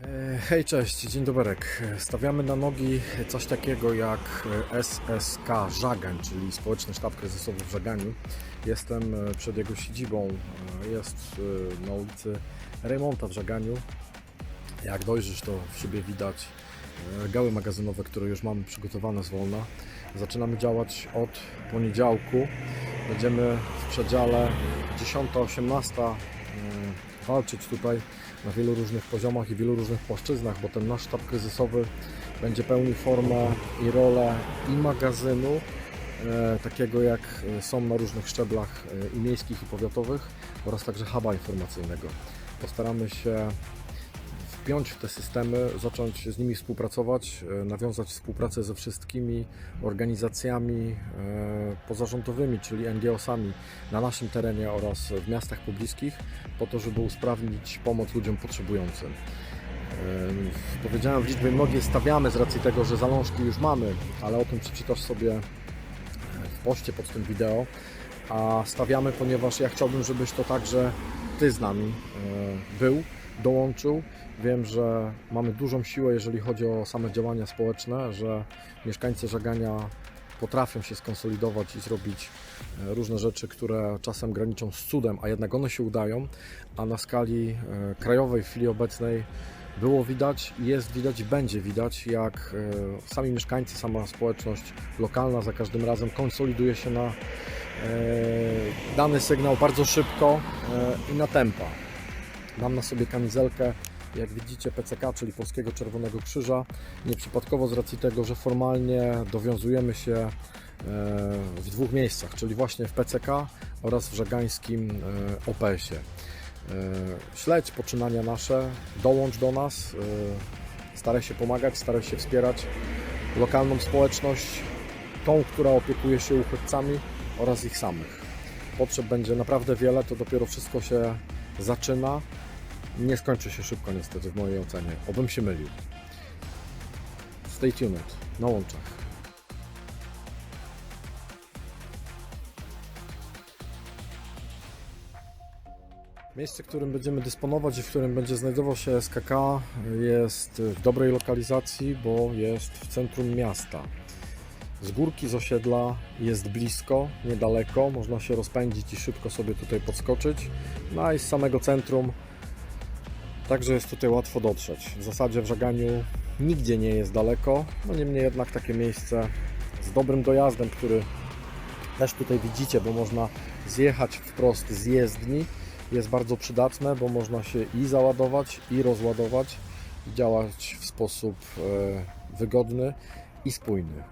E, Hej, cześć, dzień doberek. Stawiamy na nogi coś takiego jak SSK Żagań, czyli Społeczny Sztab Kryzysowy w Żaganiu. Jestem e, przed jego siedzibą, e, jest na ulicy Remonta w Żaganiu. Jak dojrzysz, to w szybie widać gały magazynowe, które już mamy przygotowane z wolna. Zaczynamy działać od poniedziałku. Będziemy w przedziale 10-18 e, walczyć tutaj na wielu różnych poziomach i wielu różnych płaszczyznach, bo ten nasz sztab kryzysowy będzie pełnił formę i rolę i magazynu, e, takiego jak e, są na różnych szczeblach e, i miejskich i powiatowych oraz także huba informacyjnego. Postaramy się wpiąć w te systemy, zacząć z nimi współpracować, e, nawiązać współpracę ze wszystkimi organizacjami e, pozarządowymi, czyli NGO-sami na naszym terenie oraz w miastach pobliskich, po to, żeby usprawnić pomoc ludziom potrzebującym. E, Powiedziałem w liczbie mnogiej stawiamy z racji tego, że zalążki już mamy, ale o tym przeczytasz sobie w poście pod tym wideo. A stawiamy, ponieważ ja chciałbym, żebyś to także Ty z nami. E, był, dołączył. Wiem, że mamy dużą siłę, jeżeli chodzi o same działania społeczne, że mieszkańcy Żagania potrafią się skonsolidować i zrobić e, różne rzeczy, które czasem graniczą z cudem, a jednak one się udają, a na skali e, krajowej w chwili obecnej było widać, jest widać i będzie widać, jak sami mieszkańcy, sama społeczność lokalna za każdym razem konsoliduje się na dany sygnał bardzo szybko i na tempa. Mam na sobie kamizelkę, jak widzicie, PCK, czyli Polskiego Czerwonego Krzyża. Nieprzypadkowo z racji tego, że formalnie dowiązujemy się e, w dwóch miejscach, czyli właśnie w PCK oraz w żegańskim e, OPS-ie. E, Śledź poczynania nasze, dołącz do nas, e, staraj się pomagać, staraj się wspierać lokalną społeczność, tą, która opiekuje się uchodźcami oraz ich samych. Potrzeb będzie naprawdę wiele, to dopiero wszystko się zaczyna. Nie skończy się szybko niestety w mojej ocenie. Obym się mylił. Stay tuned. Na łączach. Miejsce, którym będziemy dysponować i w którym będzie znajdował się SKK jest w dobrej lokalizacji, bo jest w centrum miasta. Z górki z osiedla jest blisko, niedaleko, można się rozpędzić i szybko sobie tutaj podskoczyć. No i z samego centrum Także jest tutaj łatwo dotrzeć. W zasadzie w Żaganiu nigdzie nie jest daleko, no niemniej jednak takie miejsce z dobrym dojazdem, który też tutaj widzicie, bo można zjechać wprost z jezdni, jest bardzo przydatne, bo można się i załadować, i rozładować, działać w sposób e, wygodny i spójny.